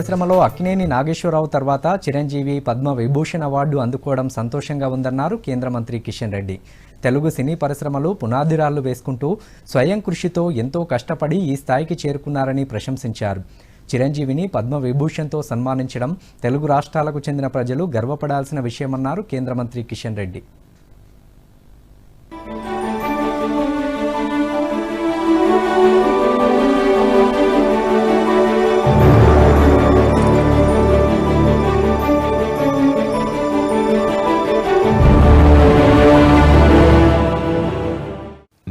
పరిశ్రమలో అక్కినేని నాగేశ్వరరావు తర్వాత చిరంజీవి పద్మ విభూషణ్ అవార్డు అందుకోవడం సంతోషంగా ఉందన్నారు కేంద్ర మంత్రి కిషన్ రెడ్డి. తెలుగు సినీ పరిశ్రమలు పునాదిరాళ్ళు వేసుకుంటూ స్వయం కృషితో ఎంతో కష్టపడి ఈ స్థాయికి చేరుకున్నారని ప్రశంసించారు. చిరంజీవిని పద్మ విభూషణ్తో సన్మానించడం తెలుగు రాష్ట్రాలకు చెందిన ప్రజలు గర్వపడాల్సిన విషయమన్నారు కేంద్ర మంత్రి కిషన్ రెడ్డి.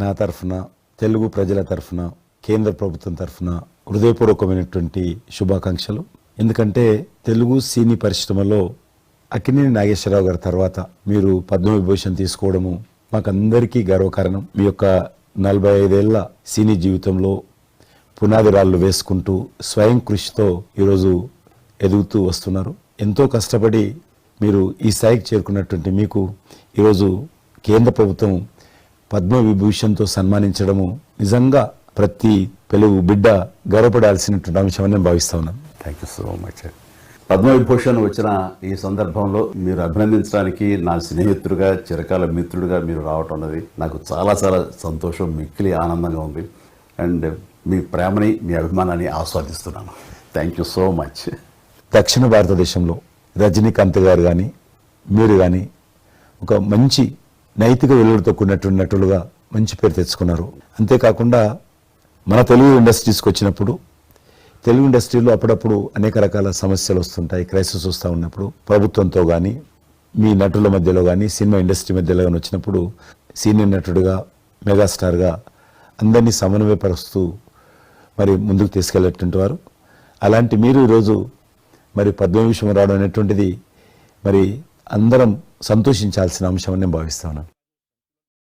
నా తరఫున తెలుగు ప్రజల తరఫున కేంద్ర ప్రభుత్వం తరఫున హృదయపూర్వకమైనటువంటి శుభాకాంక్షలు. ఎందుకంటే తెలుగు సినీ పరిశ్రమలో అక్కినేని నాగేశ్వరరావు గారి తర్వాత మీరు పద్మవిభూషణ్ తీసుకోవడము మాకందరికీ గర్వకారణం. మీ యొక్క నలభై ఐదేళ్ళ సినీ జీవితంలో పునాది రాళ్ళు వేసుకుంటూ స్వయం కృషితో ఈరోజు ఎదుగుతూ వస్తున్నారు. ఎంతో కష్టపడి మీరు ఈ స్థాయికి చేరుకున్నటువంటి మీకు ఈరోజు కేంద్ర ప్రభుత్వం పద్మ విభూషణ్తో సన్మానించడము నిజంగా ప్రతి తెలుగు బిడ్డ గర్వపడాల్సినటువంటి అంశమని నేను భావిస్తా ఉన్నాను. Thank you so much Padma Vibhushan వచ్చిన ఈ సందర్భంలో మీరు అభినందించడానికి నా స్నేహితుడిగా చిరకాల మిత్రుడిగా మీరు రావటం అన్నది నాకు చాలా చాలా సంతోషం మిక్కిలి ఆనందంగా ఉంది. అండ్ మీ ప్రేమని మీ అభిమానాన్ని ఆస్వాదిస్తున్నాను. థ్యాంక్ యూ సో మచ్ దక్షిణ భారతదేశంలో రజనీకాంత్ గారు కానీ మీరు కానీ ఒక మంచి నైతిక విలువలతో కూడినటువంటి నటులుగా మంచి పేరు తెచ్చుకున్నారు. అంతేకాకుండా మన తెలుగు ఇండస్ట్రీస్కి వచ్చినప్పుడు తెలుగు ఇండస్ట్రీలో అప్పుడప్పుడు అనేక రకాల సమస్యలు వస్తుంటాయి క్రైసిస్ వస్తూ ఉన్నప్పుడు. ప్రభుత్వంతో కానీ మీ నటుల మధ్యలో కానీ సినిమా ఇండస్ట్రీ మధ్యలో కానీ వచ్చినప్పుడు సీనియర్ నటుడుగా మెగాస్టార్గా అందరినీ సమన్వయపరుస్తూ మరి ముందుకు తీసుకెళ్ళేటువంటి వారు. అలాంటి మీరు ఈరోజు మరి పద్మవిషయం రావడం అనేటువంటిది మరి అందరం సంతోషించాల్సిన అంశం అని నేను భావిస్తా ఉన్నాను